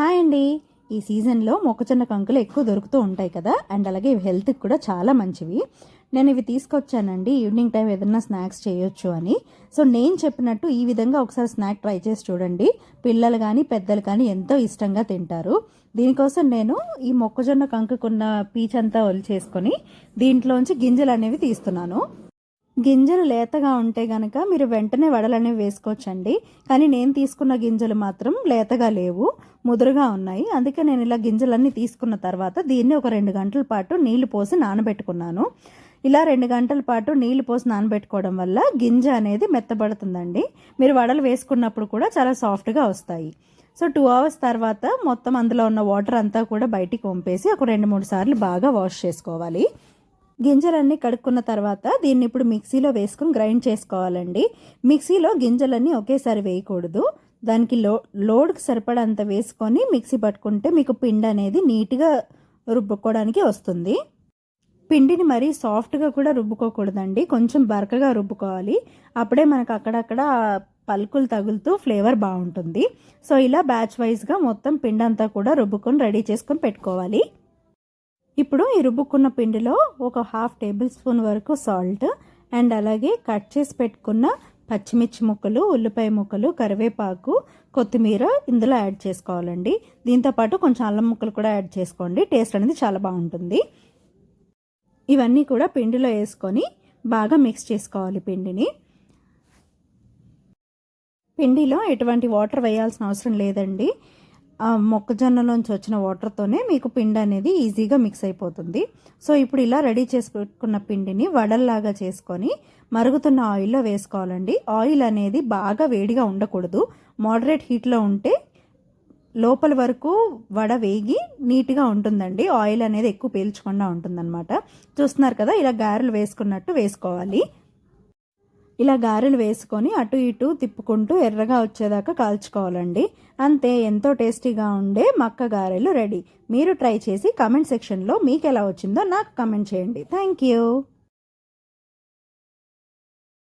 Hi అండి. ఈ సీజన్లో మొక్కజొన్న కంకులు ఎక్కువ దొరుకుతూ ఉంటాయి కదా అండ్ అలాగే ఇవి హెల్త్కి కూడా చాలా మంచివి. నేను ఇవి తీసుకొచ్చానండి ఈవినింగ్ టైం ఏదైనా స్నాక్స్ చేయొచ్చు అని. సో నేను చెప్పినట్టు ఈ విధంగా ఒకసారి స్నాక్ ట్రై చేసి చూడండి. పిల్లలు కానీ పెద్దలు కానీ ఎంతో ఇష్టంగా తింటారు. దీనికోసం నేను ఈ మొక్కజొన్న కంకుకున్న పీచ్ అంతా ఒలిచేసుకొని దీంట్లోంచి గింజలు అనేవి తీస్తున్నాను. గింజలు లేతగా ఉంటే గనక మీరు వెంటనే వడలనేవి వేసుకోవచ్చండి. కానీ నేను తీసుకున్న గింజలు మాత్రం లేతగా లేవు ముదురుగా ఉన్నాయి. అందుకే నేను ఇలా గింజలన్నీ తీసుకున్న తర్వాత దీన్ని ఒక రెండు గంటల పాటు నీళ్ళు పోసి నానబెట్టుకున్నాను. ఇలా రెండు గంటల పాటు నీళ్ళు పోసి నానబెట్టుకోవడం వల్ల గింజ అనేది మెత్తబడుతుందండి. మీరు వడలు వేసుకున్నప్పుడు కూడా చాలా సాఫ్ట్గా వస్తాయి. సో టూ అవర్స్ తర్వాత మొత్తం అందులో ఉన్న వాటర్ అంతా కూడా బయటికి పంపేసి ఒక రెండు మూడు సార్లు బాగా వాష్ చేసుకోవాలి. గింజలన్నీ కడుక్కున్న తర్వాత దీన్ని ఇప్పుడు మిక్సీలో వేసుకుని గ్రైండ్ చేసుకోవాలండి. మిక్సీలో గింజలన్నీ ఒకేసారి వేయకూడదు. దానికి లో లోడ్కి సరిపడంత వేసుకొని మిక్సీ పట్టుకుంటే మీకు పిండి అనేది నీట్గా రుబ్బుకోవడానికి వస్తుంది. పిండిని మరీ సాఫ్ట్గా కూడా రుబ్బుకోకూడదండి. కొంచెం బరకగా రుబ్బుకోవాలి. అప్పుడే మనకు అక్కడక్కడ పలుకులు తగులుతూ ఫ్లేవర్ బాగుంటుంది. సో ఇలా బ్యాచ్ వైజ్గా మొత్తం పిండి అంతా కూడా రుబ్బుకొని రెడీ చేసుకొని పెట్టుకోవాలి. ఇప్పుడు ఈ రుబ్బుకున్న పిండిలో ఒక హాఫ్ టేబుల్ స్పూన్ వరకు సాల్ట్ అండ్ అలాగే కట్ చేసి పెట్టుకున్న పచ్చిమిర్చి ముక్కలు ఉల్లిపాయ ముక్కలు కరివేపాకు కొత్తిమీర ఇందులో యాడ్ చేసుకోవాలండి. దీంతోపాటు కొంచెం అల్లం ముక్కలు కూడా యాడ్ చేసుకోండి. టేస్ట్ అనేది చాలా బాగుంటుంది. ఇవన్నీ కూడా పిండిలో వేసుకొని బాగా మిక్స్ చేసుకోవాలి పిండిని. పిండిలో ఎటువంటి వాటర్ వేయాల్సిన అవసరం లేదండి. మొక్కజొన్నలోంచి వచ్చిన వాటర్తోనే మీకు పిండి అనేది ఈజీగా మిక్స్ అయిపోతుంది. సో ఇప్పుడు ఇలా రెడీ చేసి పెట్టుకున్న పిండిని వడల్లాగా చేసుకొని మరుగుతున్న ఆయిల్లో వేసుకోవాలండి. ఆయిల్ అనేది బాగా వేడిగా ఉండకూడదు. మోడరేట్ హీట్లో ఉంటే లోపల వరకు వడ వేగి నీట్గా ఉంటుందండి. ఆయిల్ అనేది ఎక్కువ పీల్చకుండా ఉంటుందన్నమాట. చూస్తున్నారు కదా ఇలా గారెలు వేసుకున్నట్టు వేసుకోవాలి. ఇలా గారెలు వేసుకొని అటు ఇటు తిప్పుకుంటూ ఎర్రగా వచ్చేదాకా కాల్చుకోవాలండి. అంతే ఎంతో టేస్టీగా ఉండే మక్క గారెలు రెడీ. మీరు ట్రై చేసి కామెంట్ సెక్షన్లో మీకు ఎలా వచ్చిందో నాకు కామెంట్ చేయండి. Thank you.